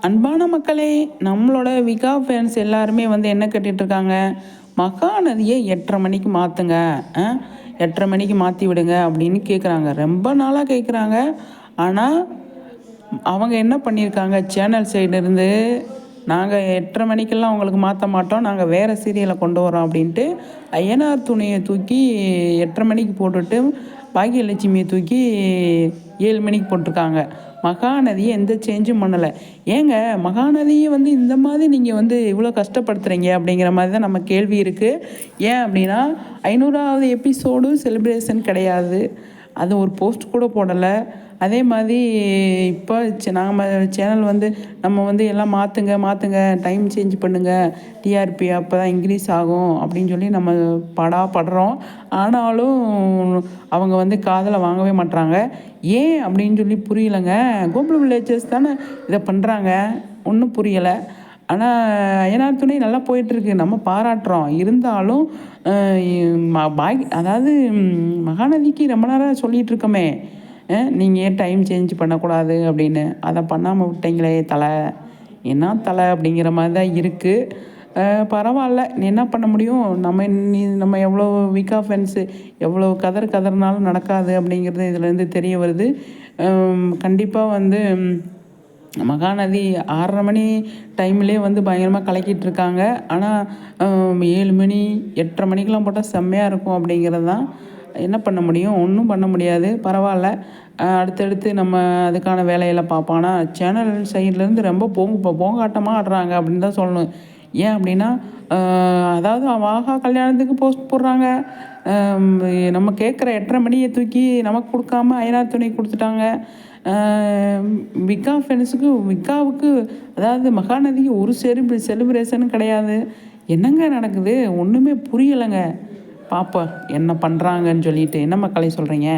அன்பான மக்களே நம்மளோட விகா ஃபேன்ஸ் எல்லாருமே வந்து என்ன கேட்டுட்ருக்காங்க மகாநதியை எட்டரை மணிக்கு மாற்றுங்க எட்டரை மணிக்கு மாற்றி விடுங்க அப்படின்னு கேட்குறாங்க ரொம்ப நாளாக கேட்குறாங்க ஆனால் அவங்க என்ன பண்ணியிருக்காங்க? சேனல் சைடுலேருந்து நாங்கள் எட்டரை மணிக்கெல்லாம் உங்களுக்கு மாற்ற மாட்டோம். நாங்கள் வேறு சீரியலை கொண்டு வரோம் அப்படின்ட்டு ஐயனார் துணியை தூக்கி எட்டரை மணிக்கு போட்டுட்டு பாக்கியலட்சுமியை தூக்கி ஏழு மணிக்கு போட்டிருக்காங்க. மகாநதியை எந்த சேஞ்சும் பண்ணலை. ஏங்க மகாநதியை வந்து இந்த மாதிரி நீங்கள் வந்து இவ்வளோ கஷ்டப்படுத்துகிறீங்க அப்படிங்கிற மாதிரி தான் நம்ம கேள்வி இருக்குது ஏன் அப்படின்னா ஐநூறாவது எபிசோடும் செலிப்ரேஷன் கிடையாது. அது ஒரு போஸ்ட் கூட போடலை. அதே மாதிரி இப்போ நாம் சேனல் வந்து நம்ம வந்து எல்லாம் மாற்றுங்க மாற்றுங்க டைம் சேஞ்ச் பண்ணுங்கள் டிஆர்பி அப்போ தான் இன்க்ரீஸ் ஆகும் அப்படின்னு சொல்லி நம்ம படா படுறோம். ஆனாலும் அவங்க வந்து காதில் வாங்கவே மாட்டுறாங்க ஏன் அப்படின்னு சொல்லி புரியலைங்க. கோகுல் வில்லேஜஸ் தானே இதை பண்ணுறாங்க ஒன்றும் புரியலை. ஆனால் அய்யனார் துணை நல்லா போயிட்டுருக்கு. நம்ம பாராட்டுறோம். இருந்தாலும் பாய் அதாவது மகாநதிக்கு ரொம்ப நேரம் சொல்லிகிட்டு இருக்கோமே. நீங்கள் ஏன் டைம் சேஞ்ச் பண்ணக்கூடாது? அப்படின்னு. அதை பண்ணாமல் விட்டீங்களே தலை. என்ன தலை? அப்படிங்கிற மாதிரி தான் இருக்குது பரவாயில்ல. என்ன பண்ண முடியும்? நம்ம நீ நம்ம எவ்வளோ வீக்கா ஃப்ரெண்ட்ஸு எவ்வளோ கதர் கதர்னாலும் நடக்காது அப்படிங்கிறது இதுலேருந்து தெரிய வருது. கண்டிப்பாக வந்து மகாநதி ஆறரை மணி டைம்லேயே வந்து பயங்கரமாக கலக்கிட்டு இருக்காங்க. ஆனால் ஏழு மணி எட்டரை மணிக்கெலாம் போட்டால் செம்மையாக இருக்கும் அப்படிங்கிறது தான் என்ன பண்ண முடியும்? ஒன்றும் பண்ண முடியாது. பரவாயில்ல. அடுத்தடுத்து நம்ம அதுக்கான வேலையெல்லாம் பார்ப்போம். ஆனால் சேனல் சைட்லேருந்து ரொம்ப போங்க போங்காட்டமாக ஆடுறாங்க அப்படின்னு தான் சொல்லணும். ஏன் அப்படின்னா அதாவது வாகா கல்யாணத்துக்கு போஸ்ட் போடுறாங்க. நம்ம கேட்குற எட்டரை மணியை தூக்கி நமக்கு கொடுக்காம ஐநா துணை கொடுத்துட்டாங்க. விக்கா ஃப்ரெண்ட்ஸுக்கு விக்காவுக்கு அதாவது மகாநதிக்கு ஒரு செலிப்ரே செலிப்ரேஷனும் கிடையாது. என்னங்க நடக்குது? ஒன்றுமே புரியலைங்க. பார்ப்போம் என்ன பண்ணுறாங்கன்னு சொல்லிட்டு என்ன மக்களை சொல்கிறீங்க